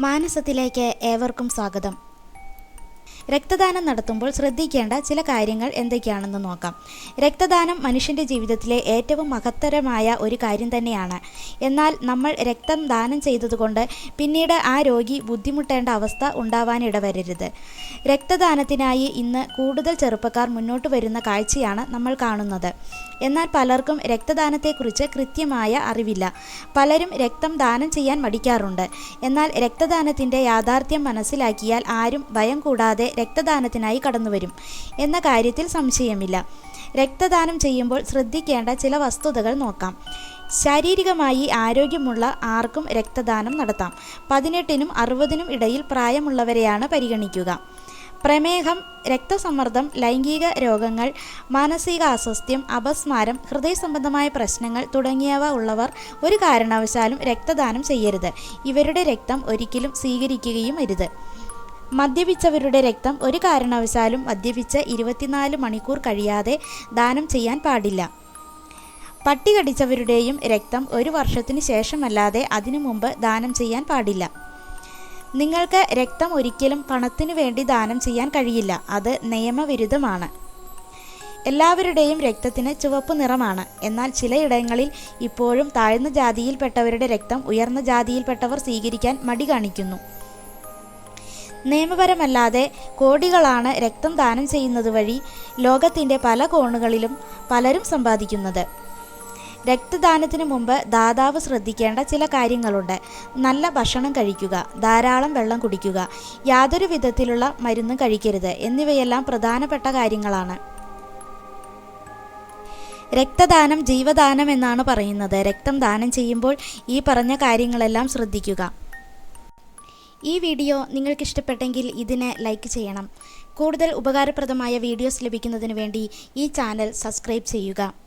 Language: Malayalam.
മാനസത്തിലേക്ക് ഏവർക്കും സ്വാഗതം. രക്തദാനം നടത്തുമ്പോൾ ശ്രദ്ധിക്കേണ്ട ചില കാര്യങ്ങൾ എന്തൊക്കെയാണെന്ന് നോക്കാം. രക്തദാനം മനുഷ്യന്റെ ജീവിതത്തിലെ ഏറ്റവും മഹത്തരമായ ഒരു കാര്യം തന്നെയാണ്. എന്നാൽ നമ്മൾ രക്തം ദാനം ചെയ്തതുകൊണ്ട് പിന്നീട് ആ രോഗി ബുദ്ധിമുട്ടേണ്ട അവസ്ഥ ഉണ്ടാവാനിടവരരുത് രക്തദാനത്തിനായി ഇന്ന് കൂടുതൽ ചെറുപ്പക്കാർ മുന്നോട്ട് വരുന്ന കാഴ്ചയാണ് നമ്മൾ കാണുന്നത്. എന്നാൽ പലർക്കും രക്തദാനത്തെക്കുറിച്ച് കൃത്യമായ അറിവില്ല. പലരും രക്തം ദാനം ചെയ്യാൻ മടിക്കാറുണ്ട്. എന്നാൽ രക്തദാനത്തിന്റെ യാഥാർത്ഥ്യം മനസ്സിലാക്കിയാൽ ആരും ഭയം കൂടാതെ രക്തദാനത്തിനായി കടന്നുവരും എന്ന കാര്യത്തിൽ സംശയമില്ല. രക്തദാനം ചെയ്യുമ്പോൾ ശ്രദ്ധിക്കേണ്ട ചില വസ്തുതകൾ നോക്കാം. ശാരീരികമായി ആരോഗ്യമുള്ള ആർക്കും രക്തദാനം നടത്താം. പതിനെട്ടിനും അറുപതിനും ഇടയിൽ പ്രായമുള്ളവരെയാണ് പരിഗണിക്കുക. പ്രമേഹം രക്തസമ്മർദ്ദം ലൈംഗിക രോഗങ്ങൾ മാനസിക അസ്വസ്ഥ്യം അപസ്മാരം ഹൃദയ സംബന്ധമായ പ്രശ്നങ്ങൾ തുടങ്ങിയവ ഉള്ളവർ ഒരു കാരണവശാലും രക്തദാനം ചെയ്യരുത്. ഇവരുടെ രക്തം ഒരിക്കലും സ്വീകരിക്കുകയും അരുത്. മദ്യപിച്ചവരുടെ രക്തം ഒരു കാരണവശാലും മദ്യപിച്ച ഇരുപത്തിനാല് മണിക്കൂർ കഴിയാതെ ദാനം ചെയ്യാൻ പാടില്ല. പട്ടി കടിച്ചവരുടെയും രക്തം ഒരു വർഷത്തിന് ശേഷമല്ലാതെ അതിനു മുമ്പ് ദാനം ചെയ്യാൻ പാടില്ല. നിങ്ങൾക്ക് രക്തം ഒരിക്കലും പണത്തിനു വേണ്ടി ദാനം ചെയ്യാൻ കഴിയില്ല. അത് നിയമവിരുദ്ധമാണ്. എല്ലാവരുടെയും രക്തത്തിന് ചുവപ്പ് നിറമാണ്. എന്നാൽ ചിലയിടങ്ങളിൽ ഇപ്പോഴും താഴ്ന്ന ജാതിയിൽപ്പെട്ടവരുടെ രക്തം ഉയർന്ന ജാതിയിൽപ്പെട്ടവർ സ്വീകരിക്കാൻ മടി കാണിക്കുന്നു. നിയമപരമല്ലാതെ കോടികളാണ് രക്തം ദാനം ചെയ്യുന്നത് വഴി ലോകത്തിന്റെ പല കോണുകളിലും പലരും സമ്പാദിക്കുന്നത്. രക്തദാനത്തിന് മുമ്പ് ദാതാവ് ശ്രദ്ധിക്കേണ്ട ചില കാര്യങ്ങളുണ്ട്. നല്ല ഭക്ഷണം കഴിക്കുക ധാരാളം വെള്ളം കുടിക്കുക യാതൊരു വിധത്തിലുള്ള മരുന്നും കഴിക്കരുത് എന്നിവയെല്ലാം പ്രധാനപ്പെട്ട കാര്യങ്ങളാണ്. രക്തദാനം ജീവദാനം എന്നാണ് പറയുന്നത്. രക്തം ദാനം ചെയ്യുമ്പോൾ ഈ പറഞ്ഞ കാര്യങ്ങളെല്ലാം ശ്രദ്ധിക്കുക. ഈ വീഡിയോ നിങ്ങൾക്ക് ഇഷ്ടപ്പെട്ടെങ്കിൽ ഇതിനെ ലൈക്ക് ചെയ്യണം. കൂടുതൽ ഉപകാരപ്രദമായ വീഡിയോസ് ലഭിക്കുന്നതിന് വേണ്ടി ഈ ചാനൽ സബ്സ്ക്രൈബ് ചെയ്യുക.